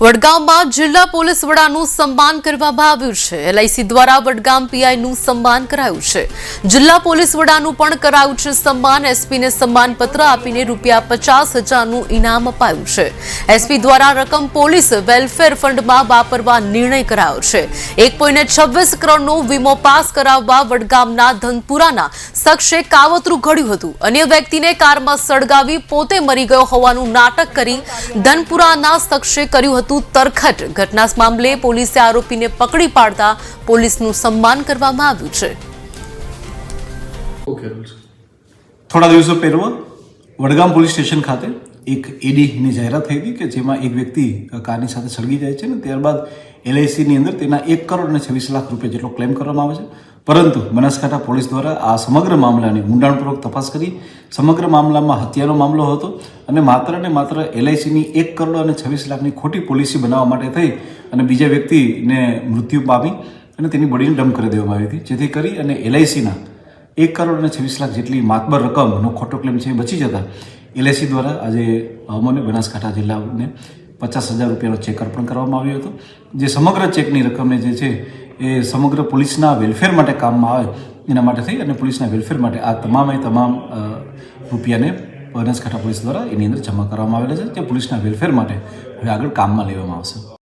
વડગામમાં જિલ્લા પોલીસ વડાનું સન્માન કરવામાં આવ્યું છે. એલઆઈસી દ્વારા વડગામ પીઆઈનું સન્માન કરાયું છે. જિલ્લા પોલીસ વડાનું પણ કરાયું છે સન્માન. એસપીને સન્માનપત્ર આપીને રૂપિયા પચાસ હજારનું ઇનામ અપાયું છે. એસપી દ્વારા રકમ પોલીસ વેલફેર ફંડમાં વાપરવા નિર્ણય કરાયો છે. એક પોઈન્ટ છવ્વીસ કરોડનો વીમો પાસ કરાવવા વડગામના ધનપુરાના શખ્સે કાવતરું ઘડ્યું હતું. અન્ય વ્યક્તિને કારમાં સળગાવી પોતે મરી ગયો હોવાનું નાટક કરી ધનપુરાના શખ્સે કર્યું હતું. તરખટ ઘટના મામલે પોલીસે આરોપીને પકડી પાડતા પોલીસનું સન્માન કરવામાં આવ્યું છે. થોડા દિવસો પહેલા વડગામ પોલીસ સ્ટેશન ખાતે એક એડીની જાહેરાત થઈ હતી કે જેમાં એક વ્યક્તિ કારની સાથે સળગી જાય છે ને ત્યારબાદ એલઆઈસીની અંદર તેના એક કરોડ અને છવ્વીસ લાખ રૂપિયા જેટલો ક્લેમ કરવામાં આવે છે. પરંતુ બનાસકાંઠા પોલીસ દ્વારા આ સમગ્ર મામલાની ઊંડાણપૂર્વક તપાસ કરી સમગ્ર મામલામાં હત્યાનો મામલો હતો અને માત્ર ને માત્ર એલઆઈસીની એક કરોડ અને છવ્વીસ લાખની ખોટી પોલિસી બનાવવા માટે થઈ અને બીજા વ્યક્તિને મૃત્યુ પામી અને તેની બોડીને ડમ્પ કરી દેવામાં આવી હતી. જેથી કરી અને એલઆઈસીના એક કરોડ અને છવ્વીસ લાખ જેટલી માતબર રકમનો ખોટો ક્લેમ છે એ બચી જતા એલઆઈસી દ્વારા આજે અમને બનાસકાંઠા જિલ્લાને પચાસ હજાર રૂપિયાનો ચેક અર્પણ કરવામાં આવ્યો હતો. જે સમગ્ર ચેકની રકમને જે છે એ સમગ્ર પોલીસના વેલફેર માટે કામમાં આવે એના માટે થઈ અને પોલીસના વેલફેર માટે આ તમામે તમામ રૂપિયાને બનાસકાંઠા પોલીસ દ્વારા એની અંદર જમા કરવામાં આવેલા છે, જે પોલીસના વેલફેર માટે હવે આગળ કામમાં લેવામાં આવશે.